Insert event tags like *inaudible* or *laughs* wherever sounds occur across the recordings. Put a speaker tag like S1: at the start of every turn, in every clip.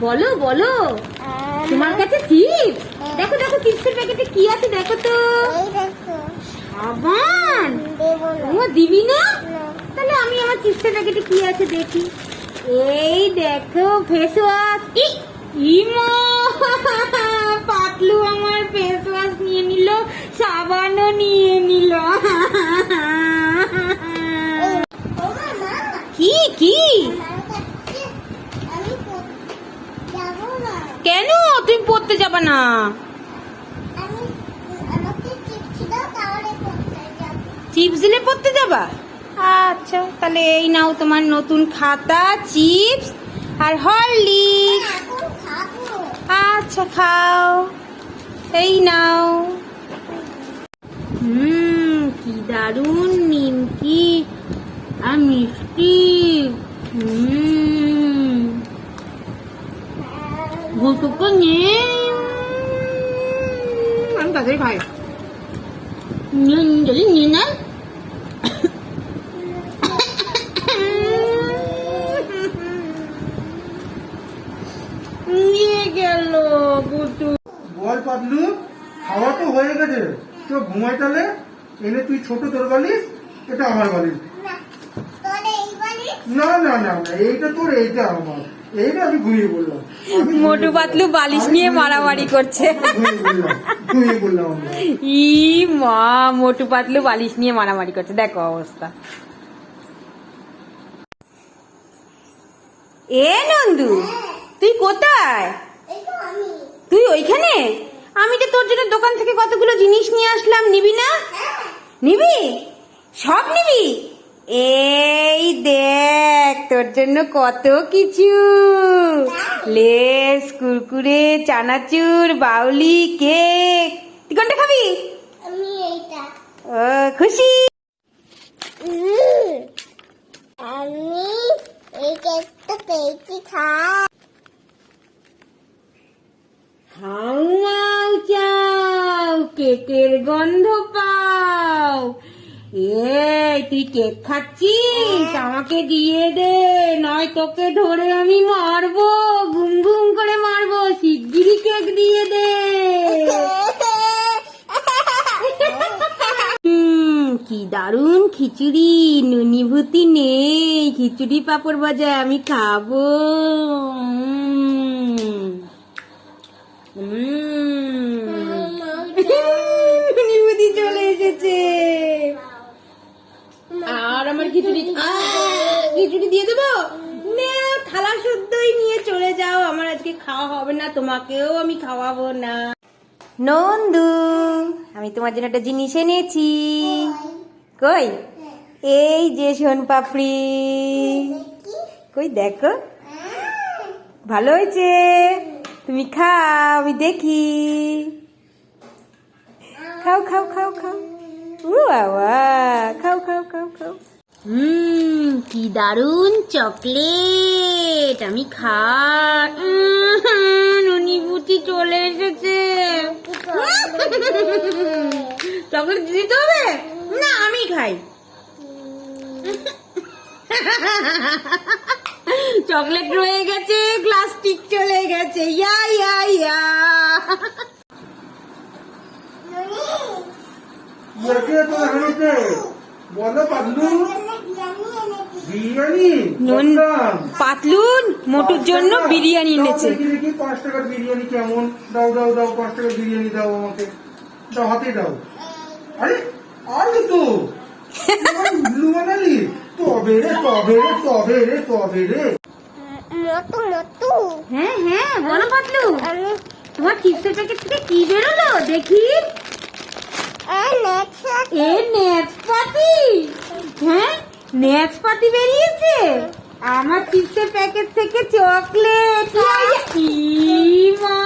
S1: বলো বলো। তোমার কাছে চিপস দেখো দেখো চিপসের প্যাকেটে কি আছে দেখো তো। সাবান! ও দিবি না?
S2: না।
S1: তাহলে আমি আমার চিপসের প্যাকেটে কি আছে দেখি। এই দেখো ফেস ওয়াশ ইমা! পাতলু আমার ফেস ওয়াশ নিয়ে নিল সাবানও নিয়ে নিল
S2: এই, ও মা মা
S1: কি কি
S2: আমার কাছে আমি পড়- যাব না
S1: কেন তুমি পড়তে যাবে না। চিপস দিলে পড়তে যাবা? আচ্ছা তাহলে এই নাও তোমার নতুন খাতা চিপস আর হরলিক্স। আচ্ছা খাও। এই নাও। হুম কি দারুণ নিমকি আর মিষ্টি। হুম। ভুটুকো নিয়ে আমি তাড়াতাড়ি খাই। নিয়ে যদি নিয়ে নেয়। নিয়ে গেল বুটু
S3: বল পাতলু খাওয়া তো হয়ে গেছে। তো ঘুমাই তাহলে? এনে তুই ছোট তোর বালিশ এটা আমার বালিশ।
S2: না তোর এই বাড়ি
S3: না না না না এইটা তোর এইটা আমার।
S1: মোটু পাতলু বালিশ নিয়ে মারামারি করছে। ই মা মোটু পাতলু বালিশ নিয়ে মারামারি করছে। দেখো অবস্থা। এ নন্দু তুই কোথায়? তুই ওইখানে? আমি তো তোর জন্য দোকান থেকে কতগুলো জিনিস নিয়ে আসলাম নিবি না? নিবি? সব নিবি? এই দেখ তোর জন্য কত কিছু। লেস কুরকুরে চানাচুর বাউলি কেক। তুই কোনটা খাবি?
S2: আমি এইটা।
S1: ও খুশি?
S2: আমি এই কেকটা পেয়েছি খা
S1: হাউ মাউ চাও কেকের গন্ধ পাও এই তুই কেক খাচ্ছিস আমাকে দিয়ে দে নয় তোকে ধরে আমি মারবো গুম গুম করে মারবো শিগগিরি কেক দিয়ে দে। *laughs* কি দারুণ খিচুড়ি নুনিভূতি নেই খিচুড়ি পাপড় ভাজা আমি খাব। উম। নুনিভূতি চলে এসেছে আর আমার খিচুড়ি আহ, খিচুড়ি দিয়ে দেবো নে থালা শুদ্ধই নিয়ে চলে যাও আমার আজকে খাওয়া হবে না, তোমাকেও আমি খাওয়াবো না। নন্দু, আমি তোমার জন্য একটা জিনিস এনেছি। কই? এই যে সোন পাপড়ি। কই দেখো? ভালো হয়েছে? তুমি খাও, আমি দেখি। খাও খাও খাও খাও। খাও খাও খাও খাও। হুম, কি দারুণ চকলেট। আমি খা নুনিভূতি চলে এসেছে। চকলেট দিতে হবে? না, আমি খাই। চকলেট রয়ে গেছে, প্লাস্টিক চলে গেছে। ইয়া ইয়া ইয়া।
S3: হাঁড়িতে বলো পাতলু বিরিয়ানি?
S1: পাতলুন মোটুর জন্য বিরিয়ানি এনেছে।
S3: দেখি দেখি পাঁচ টাকার বিরিয়ানি কেমন? দাও দাও দাও পাঁচ টাকার বিরিয়ানি দাও আমাকে। দাও হাতে দাও। আরে আরে তো। উল্লু বানালি? তবে রে তবে রে তবে রে তবে রে।
S1: হ্যাঁ হ্যাঁ বলো পাতলু। তোমার চিপসের প্যাকেট থেকে কি বেরোলো? দেখি। এ নেচপাতি হ্যাঁ নেচপাতি বেরিয়েছে? আমার চিপসের প্যাকেট থেকে চকলেট। ই মা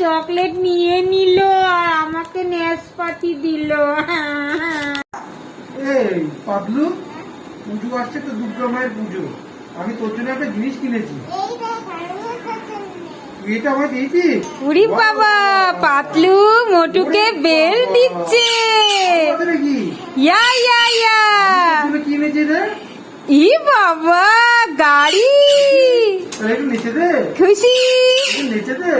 S1: চকলেট নিয়ে নিল আর আমাকে নেচপাতি দিল।
S3: এই পাতলু পুজো আসছে তো দুর্গা মায়ের পুজো। আমি তোর জন্য একটা জিনিস কিনেছি
S2: এই দেখ আমার কাছে নেই।
S3: এটা আমার দিয়েছিস
S1: উরি বাবা পাতলু মোটুকে বেল দিচ্ছে। ইয়া ইয়া ইয়া।
S3: রে
S1: ই বাবা গাড়ি।
S3: নিচে দে।
S1: খুশি।
S3: নিচে দে।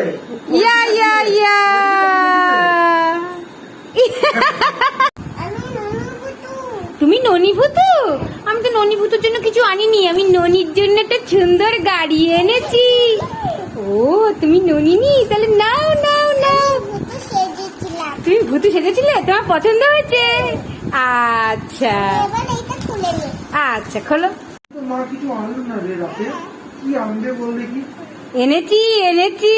S1: ইয়া ইয়া ইয়া।
S2: আমি
S1: তুমি ননি ভূতু? আমি তো ননি ভূতুর জন্য কিছু আনিনি আমি ননির জন্য একটা সুন্দর গাড়ি এনেছি। ও তুমি ননি নি তাহলে নাও নাও নাও। তুমি ভূতু সেজেছিলে? তোমার পছন্দ হয়েছে? আচ্ছা। আচ্ছা খোলো।
S3: মা কিছু আনলো না রে রাতে? কি আনবে বল দেখি
S1: এনেছি এনেছি।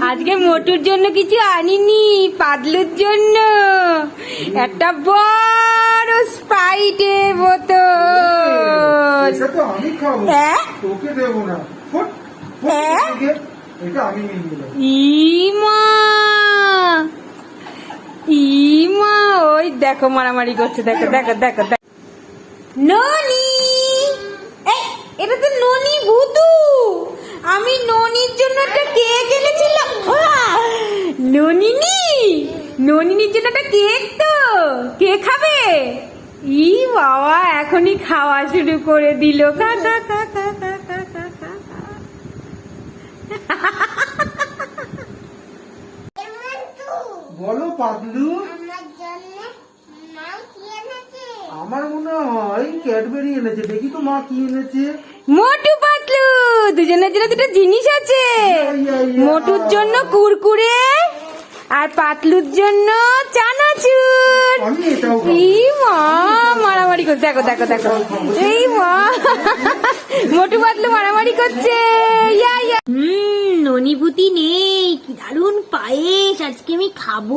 S1: আজকে মোটুর জন্য কিছু আনিনি পাদলুর জন্য। একটা বড় স্প্রাইটের বোতল।
S3: আমি খাব।
S1: হ্যাঁ?
S3: তোকে দেবো না।
S1: ইমা! ইমা! ওই দেখো মারামারি করছে দেখো দেখো দেখো দেখো। ননি! এটা তো ননি ভুতু! আমি ননির জন্য একটা কেক এনেছিলাম! ননিনি! ননিনির জন্য একটা কেক তো! কে খাবে? ই বাবা এখনই খাওয়া শুরু করে দিল। কা কা কা কা কা কা কা কা কা।
S2: এমন তো
S3: বলো পাতলু
S2: আমার
S3: মনে হয় ক্যাডবেরি এনেছে। দেখি তো মা কি এনেছে।
S1: মোটু পাতলু দুজনের জন্য দুটো জিনিস আছে। মোটুর জন্য কুরকুরে। আর পাতলুর জন্য চানাচুর। এই মা মারামারি করছে। দেখো দেখো দেখো। এই মা মোটু পাতলু মারামারি করছে। ইয়া ইয়া। হুম ননিভূতি নেই। কি দারুণ পায়েস আজকে আমি খাব।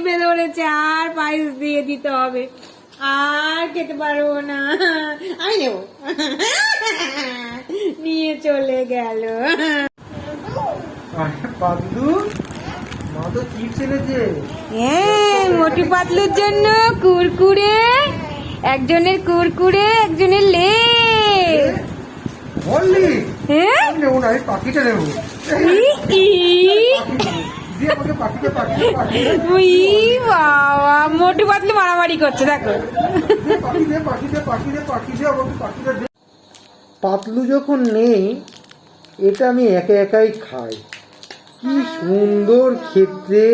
S1: চিপে ধরেছে আর পায়েস দিয়ে দিতে হবে। আর খেতে পারব না। আমি নেব। নিয়ে চলে গেল। হ্যাঁ মোটু পাতলুর জন্য কুরকুরে একজনের কুরকুরে একজনের লে হ্যাঁ?
S3: আমি পাখিটা নেব।
S1: বাবা মোটু পাতলু মারামারি করছে দেখো।
S3: পাতলু যখন নেই এটা আমি একা একাই খাই। কি সুন্দর খেতে।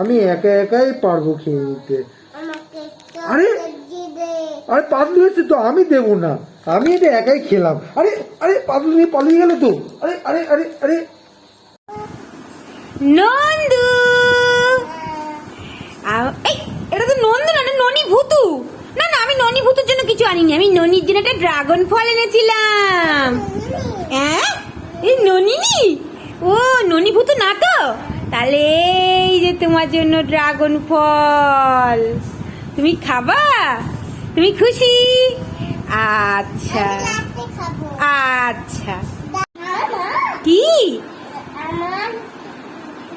S3: আমি একা একাই পারব খেয়ে নিতে আরে? আরে পাতলু এসে তো আমি দেবো না। আমি এটা একাই খেলাম। আরে আরে পাতলু নিয়ে পালিয়ে গেল তো। আরে আরে আরে আরে
S1: নন্দু। এই এটা তো নন্দু না ননি ভূতু। না না আমি ননি ভূতুর জন্য কিছু আনিনি আমি ননির জন্য একটা ড্রাগন ফল এনেছিলাম। হ্যাঁ এই ননিনি? ও ননি ভূতু না তো? তাহলে এই যে তোমার জন্য ড্রাগন ফল। তুমি খাবা? তুমি খুশি? আচ্ছা। আচ্ছা। কি
S2: আমার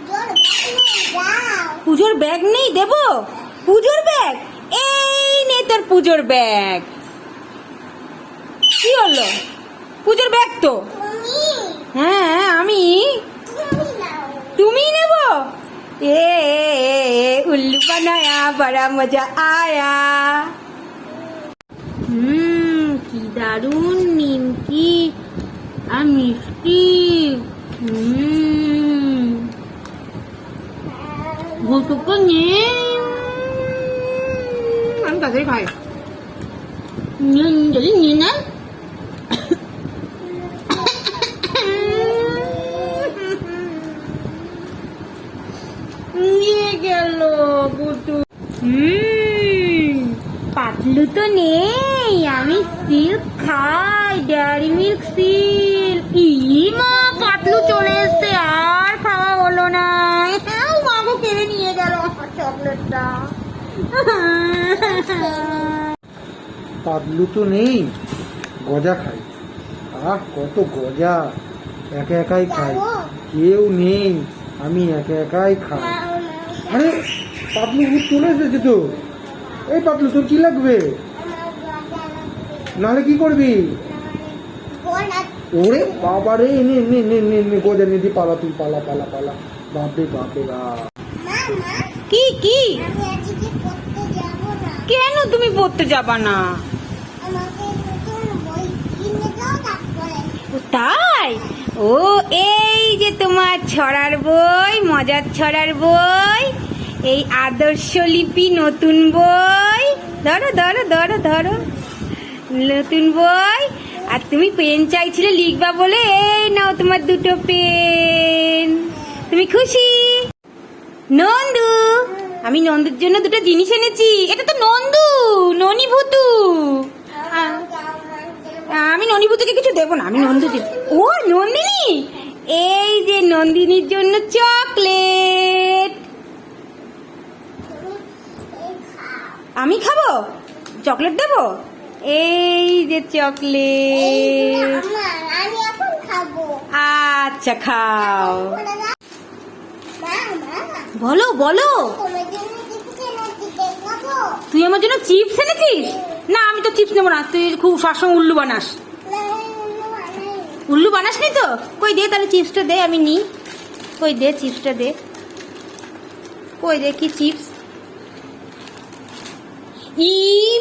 S2: জোর বানিয়ে দাও
S1: পুজোর ব্যাগ নেই? দেব? পুজোর ব্যাগ? এই নে তোর পুজোর ব্যাগ। কি হলো? পুজোর ব্যাগ তো? হ্যাঁ আমি।
S2: তুমি
S1: নেব? এ, উল্লু বানায়া বড়া মজা আয়া। হুম কি দারুণ নিমকি। আর মিষ্টি হুম ভুতুকো আমি তাড়াতাড়ি খাই যদি নিয়ে নেয় নিয়ে গেল বুটু পাতলু তো নেই আমি সিল্ক খাই ডেয়ারি মিল্ক সিল্ক ই মা পাতলু চলে এসছে আর খাওয়া হলো না হ্যাঁ মাগো কেড়ে নিয়ে গেল আমার চকলেটটা।
S3: পাতলু তো নেই গজা খাই আহ কত গজা। একা একাই খাই কেউ নেই আমি একা একাই খাই। আরে পাতলু ভূত চলে এসেছে তো। এই পাতলু তোর কি লাগবে? নাহলে কি করবি? ওরে বাবা রে নে নে নে নে গোজা নিদি পালা তুই পালা পালা পালা। বাপরে বাপরে বাপ।
S2: মা মা
S1: কি কি? কেন তুমি পড়তে যাবা না? তাই? ও এই যে তোমার ছড়ার বই মজার ছড়ার বই এই আদর্শ লিপি নতুন বই। ধরো ধরো ধরো ধরো। নতুন বই। আর তুমি পেন চাইছিলে লিখবা বলে এই নাও তোমার দুটো পেন। তুমি খুশি? নন্দু! আমি নন্দুর জন্য দুটো জিনিস এনেছি। এটা তো নন্দু ননি ভুতু আমি আমি ননিভূতিকে কিছু দেবো না, আমি নন্দু ও, নন্দিনী! এই যে নন্দিনীর জন্য চকলেট। আমি খাব? চকলেট দেবো? এই যে চকলেট। আচ্ছা খাও।
S2: বলে,
S1: বলো। তুই আমার জন্য চিপস এনেছিস? না, আমি তো চিপস নেব না, তুই খুব সবসময় উল্লু বানাস। উল্লু বানাস নি তো? কই দে তাহলে চিপসটা দে, আমি নি। কই দে চিপসটা দে। কই দে, কি চিপস ই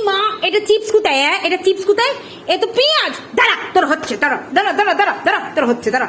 S1: মা, এটা চিপস কোথায় এটা চিপস কোথায়? এ তো পেঁয়াজ। দাঁড়া, তোর হচ্ছে, দাঁড়া দাঁড়া দাঁড়া দাঁড়া দাঁড়া, তোর হচ্ছে, দাঁড়া।